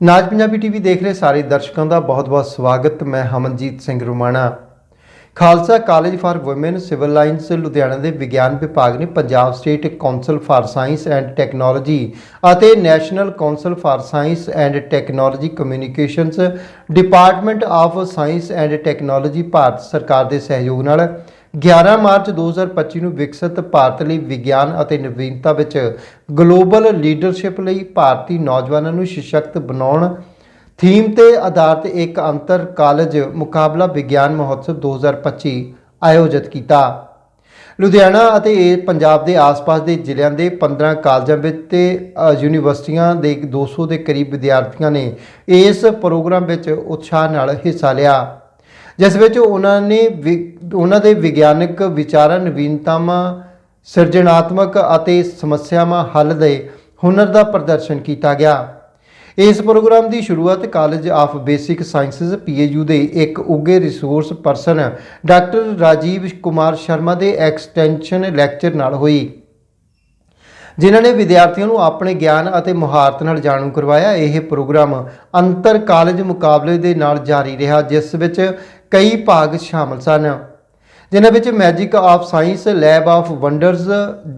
ਨਾਜ Punjabi TV ਦੇਖ ਰਹੇ ਸਾਰੇ ਦਰਸ਼ਕਾਂ ਦਾ ਬਹੁਤ-ਬਹੁਤ ਸਵਾਗਤ। ਮੈਂ Hamanjit Singh Rumana. Khalsa college for women civil lines, Ludhiana ਦੇ ਵਿਗਿਆਨ ਵਿਭਾਗ ਨੇ Punjab state council for science and technology ਅਤੇ national council for science and technology communications, department of science and technology, Bharat ਸਰਕਾਰ ਦੇ ਸਹਿਯੋਗ ਨਾਲ 11 ਮਾਰਚ 2025 ਨੂੰ ਵਿਕਸਿਤ ਭਾਰਤ ਲਈ ਵਿਗਿਆਨ ਅਤੇ ਨਵੀਨਤਾ ਵਿੱਚ ਗਲੋਬਲ ਲੀਡਰਸ਼ਿਪ ਲਈ ਭਾਰਤੀ ਨੌਜਵਾਨਾਂ ਨੂੰ ਸਸ਼ਕਤ ਬਣਾਉਣ ਥੀਮ ਤੇ ਆਧਾਰਿਤ ਇੱਕ ਅੰਤਰ ਕਾਲਜ ਮੁਕਾਬਲਾ ਵਿਗਿਆਨ ਮਹੋਤਸਵ 2025 ਆਯੋਜਿਤ ਕੀਤਾ। ਲੁਧਿਆਣਾ ਅਤੇ ਪੰਜਾਬ ਦੇ ਆਸ-ਪਾਸ ਦੇ ਜ਼ਿਲ੍ਹਿਆਂ ਦੇ 15 ਕਾਲਜਾਂ ਵਿੱਚ ਤੇ ਯੂਨੀਵਰਸਿਟੀਆਂ ਦੇ 200 ਦੇ ਕਰੀਬ ਵਿਦਿਆਰਥੀਆਂ ਨੇ ਇਸ ਪ੍ਰੋਗਰਾਮ ਵਿੱਚ ਉਤਸ਼ਾਹ ਨਾਲ ਹਿੱਸਾ ਲਿਆ। ਜਿਸ ਵਿੱਚ ਉਹਨਾਂ ਨੇ ਵਿ- ਉਹਨਾਂ ਦੇ ਵਿਗਿਆਨਕ ਵਿਚਾਰਾਂ, ਨਵੀਨਤਾਵਾਂ, ਸਿਰਜਣਾਤਮਕ ਅਤੇ ਸਮੱਸਿਆਵਾਂ ਹੱਲ ਦੇ ਹੁਨਰ ਦਾ ਪ੍ਰਦਰਸ਼ਨ ਕੀਤਾ ਗਿਆ। ਇਸ ਪ੍ਰੋਗਰਾਮ ਦੀ ਸ਼ੁਰੂਆਤ college of basic sciences PAU ਦੇ ਇੱਕ ਉੱਘੇ resource person doctor Rajiv Kumar Sharma ਦੇ ਐਕਸਟੈਂਸ਼ਨ ਲੈਕਚਰ ਨਾਲ ਹੋਈ। ਜਿਨ੍ਹਾਂ ਨੇ ਵਿਦਿਆਰਥੀਆਂ ਨੂੰ ਆਪਣੇ ਗਿਆਨ ਅਤੇ ਮੁਹਾਰਤ ਨਾਲ ਜਾਣੂ ਕਰਵਾਇਆ। ਇਹ ਪ੍ਰੋਗਰਾਮ ਅੰਤਰ ਕਾਲਜ ਮੁਕਾਬਲੇ ਦੇ ਨਾਲ ਜਾਰੀ ਰਿਹਾ, ਜਿਸ ਵਿੱਚ ਕਈ ਭਾਗ ਸ਼ਾਮਲ ਸਨ। ਜਿਨ੍ਹਾਂ ਵਿੱਚ magic of science lab of wonders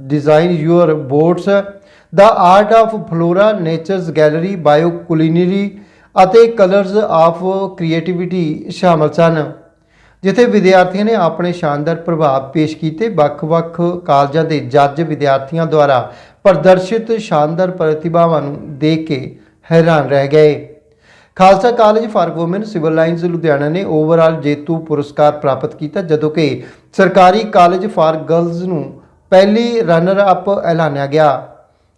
design your boards the art of flora nature's gallery bio culinary ਅਤੇ ਕਲਰਸ ਆਫ ਕ੍ਰੀਏਟੀਵਿਟੀ ਸ਼ਾਮਲ ਸਨ। ਜਿੱਥੇ ਵਿਦਿਆਰਥੀਆਂ ਨੇ ਆਪਣੇ ਸ਼ਾਨਦਾਰ ਪ੍ਰਭਾਵ ਪੇਸ਼ ਕੀਤੇ, ਵੱਖ-ਵੱਖ ਕਾਲਜਾਂ ਦੇ ਜੱਜ ਵਿਦਿਆਰਥੀਆਂ ਦੁਆਰਾ ਪ੍ਰਦਰਸ਼ਿਤ ਸ਼ਾਨਦਾਰ ਪ੍ਰਤਿਭਾਵਾਂ ਨੂੰ ਦੇਖ ਕੇ ਹੈਰਾਨ ਰਹਿ ਗਏ। Khalsa college for women civil lines Ludhiana ਨੇ ਓਵਰਆਲ ਜੇਤੂ ਪੁਰਸਕਾਰ ਪ੍ਰਾਪਤ ਕੀਤਾ, ਜਦੋਂ ਕਿ ਸਰਕਾਰੀ ਕਾਲਜ ਫਾਰ ਗਰਲਜ਼ ਨੂੰ ਪਹਿਲੀ ਰਨਰ ਅਪ ਐਲਾਨਿਆ ਗਿਆ।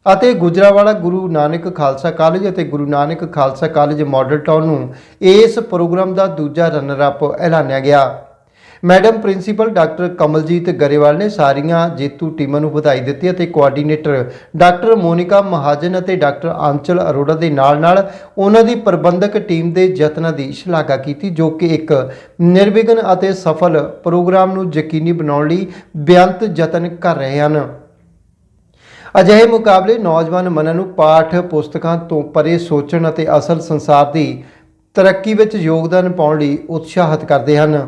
ਅਤੇ ਗੁਜਰਾਵਾਲਾ ਗੁਰੂ ਨਾਨਕ ਖਾਲਸਾ ਕਾਲਜ ਅਤੇ Guru Nanak Khalsa college model town ਨੂੰ ਇਸ ਪ੍ਰੋਗਰਾਮ ਦਾ ਦੂਜਾ ਰਨਰ ਅਪ ਐਲਾਨਿਆ ਗਿਆ। Madam, principal doctor Kamaljit Grewal ਨੇ ਸਾਰੀਆਂ ਜੇਤੂ ਟੀਮਾਂ ਨੂੰ ਵਧਾਈ ਦਿੱਤੀ ਅਤੇ ਕੋਆਰਡੀਨੇਟਰ ਡਾਕਟਰ ਮੋਨਿਕਾ ਮਹਾਜਨ ਅਤੇ ਡਾਕਟਰ ਆਂਚਲ ਅਰੋੜਾ ਦੇ ਨਾਲ-ਨਾਲ ਉਹਨਾਂ ਦੀ ਪ੍ਰਬੰਧਕ ਟੀਮ ਦੇ ਯਤਨਾਂ ਦੀ ਸ਼ਲਾਘਾ ਕੀਤੀ, ਜੋ ਕਿ ਇੱਕ ਨਿਰਵਿਘਨ ਅਤੇ ਸਫਲ ਪ੍ਰੋਗਰਾਮ ਨੂੰ ਯਕੀਨੀ ਬਣਾਉਣ ਲਈ ਬੇਅੰਤ ਯਤਨ ਕਰ ਰਹੇ ਹਨ। ਅਜਿਹੇ ਮੁਕਾਬਲੇ ਨੌਜਵਾਨ ਮਨਾਂ ਨੂੰ ਪਾਠ ਪੁਸਤਕਾਂ ਤੋਂ ਪਰੇ ਸੋਚਣ ਅਤੇ ਅਸਲ ਸੰਸਾਰ ਦੀ ਤਰੱਕੀ ਵਿੱਚ ਯੋਗਦਾਨ ਪਾਉਣ ਲਈ ਉਤਸ਼ਾਹਿਤ ਕਰਦੇ ਹਨ।